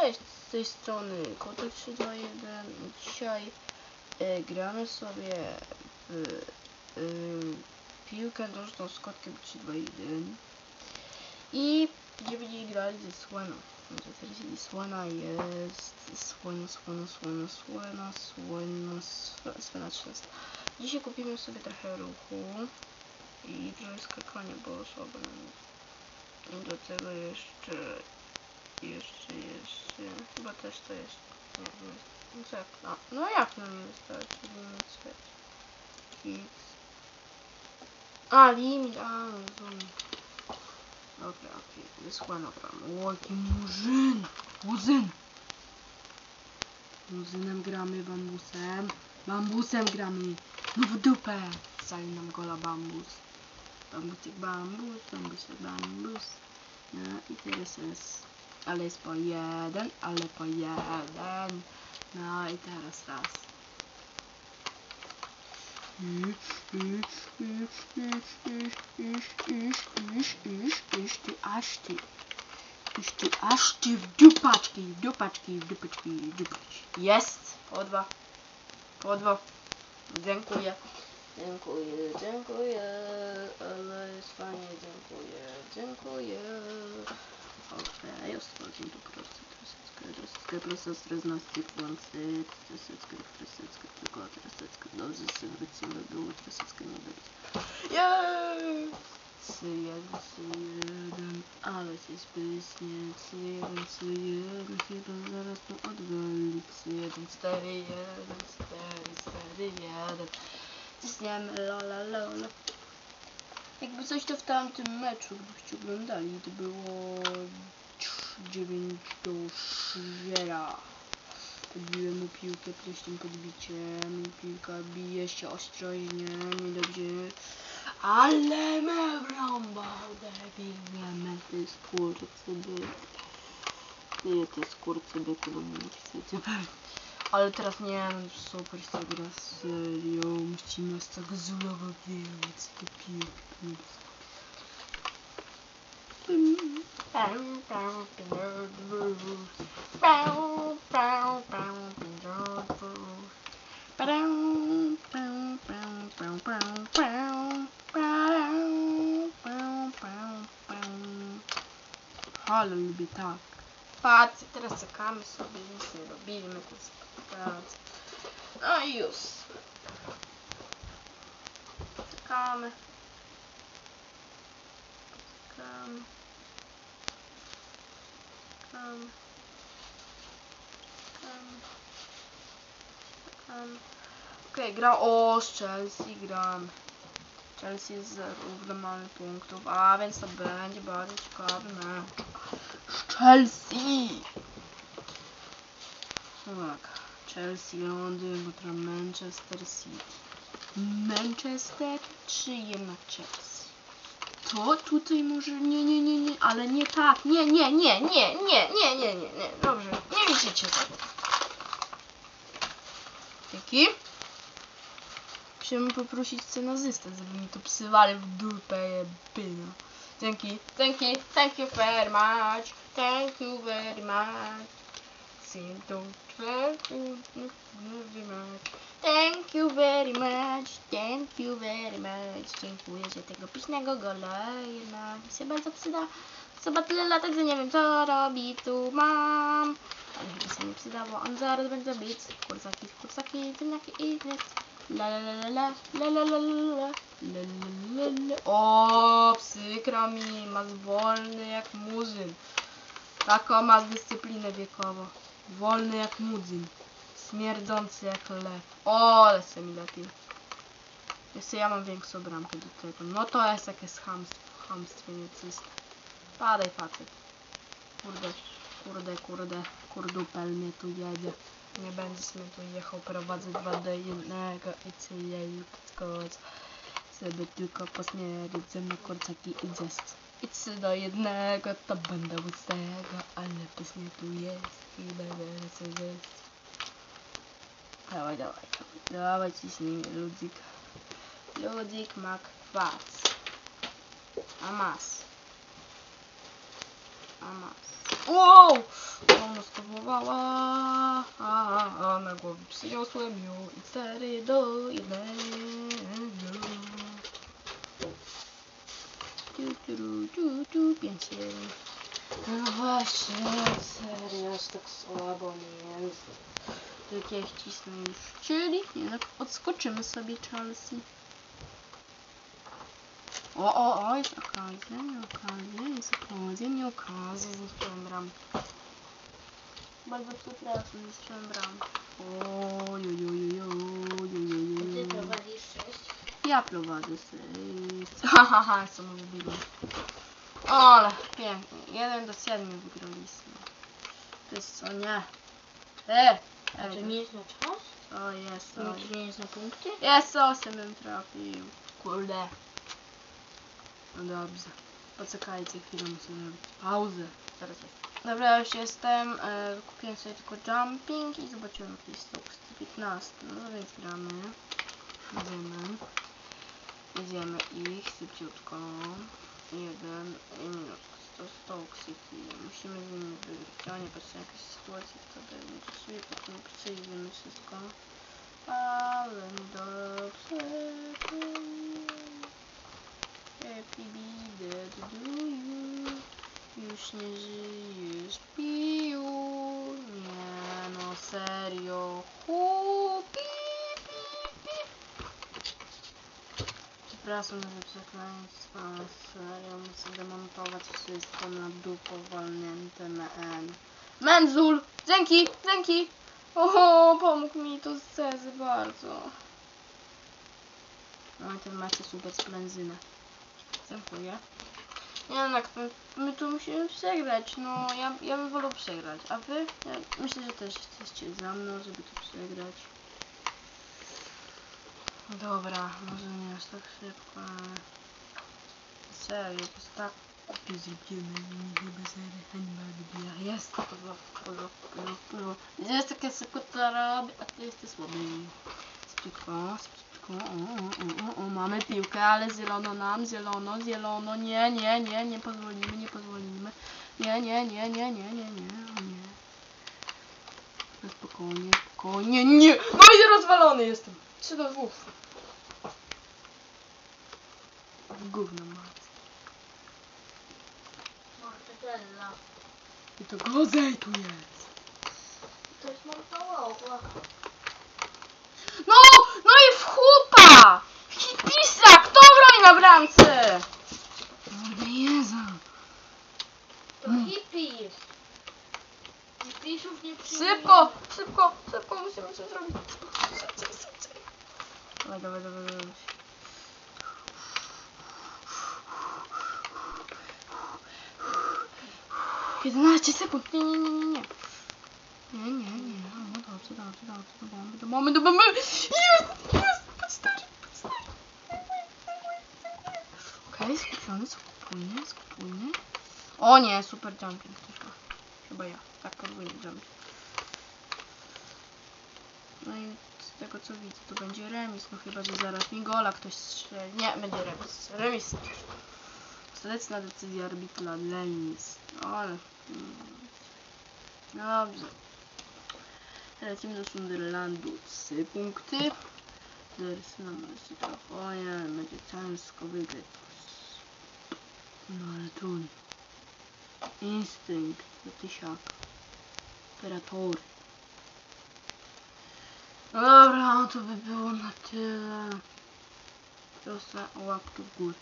Cześć, z tej strony Kotek 321. Dzisiaj e, gramy sobie w e, piłkę nożną z Kotkiem 321 i będziemy grali ze Słena. Zatracili Słena jest Słena, Słena, Słena, Słena, Słena, Słena, Słena 300. Dzisiaj kupimy sobie trochę ruchu i trochę skakania, bo słabo do tego jeszcze jeszcze, jeszcze, chyba też to jest, nie, no jak, no, no jak nam nie wystarczy, limit a, limit, a, rozumiem, dobra, okej, wysłano bram, o, murzyn, murzyn, murzynem gramy, bambusem, bambusem gramy, no w dupę, sali nam gola bambus, bambusik bambus, bambusik bambus, no i teraz jest ale jest po jeden, ale po jeden. No i teraz raz. Iż ty, aż ty. Iż ty, aż ty w dupaczki, w dupaczki, w dupaczki, w dupaczki. Jest! Po dwa. Po dwa. Dziękuję. Dziękuję, dziękuję, ale jest fajnie, dziękuję, dziękuję. Okej, ostrożnie tu proszę troszeczkę, troszeczkę proszę ostrożności włączyć, troszeczkę, troszeczkę, tylko troszeczkę dobrze się wróciło, było troszeczkę nie dobrze. Jeee! 3, 1, 3, 1, ale się spyśnie, 3, 1, 3, 1, chyba zaraz tu odwali, 3, 1, 4, 1, 4, 4, 1, ciśniemy, la, la. Jakby coś to w tamtym meczu, gdybyście oglądali, to było 9 do 0. Podbiłem mu piłkę prostym podbiciem. Piłka bije się ostrożnie, niedobrze. Ale me wrąbał, debil, wiemy, to jest kurcybyk. Nie, to jest kurcybyk, no nie chcecie pewnie. Ale teraz nie, no super się gra, serio, musimy nas tak zulawować, te piękne. Ale lubię tak. Patrzcie, teraz czekamy sobie, nic nie robimy, about I use come? Come? Come? Come? Okay gra 8 Chelsea gram. Chelsea z równomanych punktów, a więc to będzie bardzo ciekawy mecz. Chelsea! Tak. Chelsea Londyn kontra Manchester City. Manchester czy jednak Chelsea? To tutaj może nie, nie, nie, nie, ale nie tak. Nie, nie, nie, nie, nie, nie, nie, nie, nie. Dobrze, nie liczycie tego. Dzięki. Chciałbym poprosić scenarzystę, żeby mi to psywali w dupę jebyna. Dzięki, dzięki, thank you very much, thank you very much. Seem to thank you very much. Thank you very much, thank you very much. Dziękuję, że tego piśnego gola jednak mi się bardzo przyda. Chyba tyle latek, że nie wiem co robi tu mam. Ale mi się nie przyda, bo on zaraz będzie bić. Kursaki, kursaki, tylniaki i nic. La la la la la la la la la la O, przykro mi, masz wolny jak murzyn. Taką masz dyscyplinę wiekową. Wolny jak murzyn. Śmierdzący jak lew. O, ale se mi. Jeszcze ja mam większą bramkę do tego. No to jest jakieś chamstwo, chamstwo nieczyste. Padaj facet. Kurde, kurde, kurde, kurdupel mnie tu jedzie. Nie będziesz mnie tu jechał, prowadzę 2 do 1 i podskoc. Żeby tylko posmierzyć ze mną kurczaki i dziecko. I 3 do 1 to będę łysego, ale mnie tu jest i będę sobie Dawaj, dawaj, dawaj, dawaj ciśnij ludzik. Ludzik ma kwas. A mas. A mas. Wow! Ona spowowała, a, a, a na głowie przyniosłem ją i cztery do jednego. Tu, tu, tu, tu, pięć, jeden. No właśnie, serio, aż tak słabo nie jest. Jak ja ścisnę już, czyli jednak odskoczymy sobie Chelsea. O, o, o, jest okazja, nie okazja, jest okazja, nie okazja, zniszczyłem bramkę. Bardzo przepraszam, zniszczyłem bramkę. Oj, Ja prowadzę sejf. Hahaha, ha, co mu wybiłem. Ale pięknie. 1 do 7 wygraliśmy. To jest co nie. E! A to nie jest na czas? O jest, o to nie jest na punkty? jest 8 bym trafił. Kurde. No dobrze. Poczekajcie chwilę, muszę zrobić pauzę. Zaraz jest. Dobra, już jestem. E, kupiłem sobie tylko jumping i zobaczyłem jakiś stok 115. No więc gramy. Jedziemy. Jedziemy ich szybciutko. Jeden i minus 100 Stoke City. Musimy z nimi wygrać. A nie patrzę jakaś sytuacja, to będzie sobie potem przejdziemy wszystko. Ale dobrze. Happy birthday to you. Już nie żyjesz, piju. Nie no, serio. Hu, Przepraszam za przekleństwa, serio, muszę demontować wszystko na dupo walnięte na N. Menzul! Dzięki, dzięki! Oho, pomógł mi to z Cezy bardzo. No i ten macie super z benzyna. Dziękuję. Nie no, jak my, my tu musimy przegrać, no ja, ja bym wolał przegrać, a wy? Ja myślę, że też jesteście za mną, żeby tu przegrać. Dobra, może nie aż tak szybko, ale... Serio, to tak głupie zrobione, chyba zaraz hańba wybija. Jest, kurwa, kurwa, kurwa, kurwa. Jest takie szybko to robię, a ty jesteś słaby. Szybko, szybko, o, o, o, o, mamy piłkę, ale zielono nam, zielono, zielono, nie, nie, nie, nie pozwolimy, nie pozwolimy. Nie, nie, nie, nie, nie, nie, nie, nie. No Spokojnie, spokojnie, nie! No i rozwalony jestem! 3 do 2. Gówno ma. Mortadella. I to gorzej tu jest. To jest mortadella. No, no i w chłopa! Hipisa, kto broni na bramce? Kurde Jezu. To hippies. Hippiesów nie przyjmuje. Szybko, szybko, szybko, musimy coś zrobić. Dawaj, dawaj, dawaj, dawaj. Jedenaście sekund, nie, nie, nie, nie, nie. Nie, nie, nie, no dobrze, dobrze, dobrze, do bomby, do bomby, do bomby. Jest, jest, po cztery, po cztery. Okej, skupiony, spokojnie, spokojnie. O nie, super jumping tylko. Chyba ja, tak podwójny jumping. No i z tego co widzę, to będzie remis, no chyba, że zaraz mi gola ktoś strzeli. Nie, będzie remis. Remis. Ostateczna decyzja arbitra remis. Ale... dobrze. Lecimy do Sunderlandu. Trzy punkty. Zaczynamy jeszcze trochę. O nie, będzie ciężko wygrać. No ale trudno. Instynkt do tysiaka. Imperatory. No dobra, to by było na tyle. Proszę o łapkę w górę.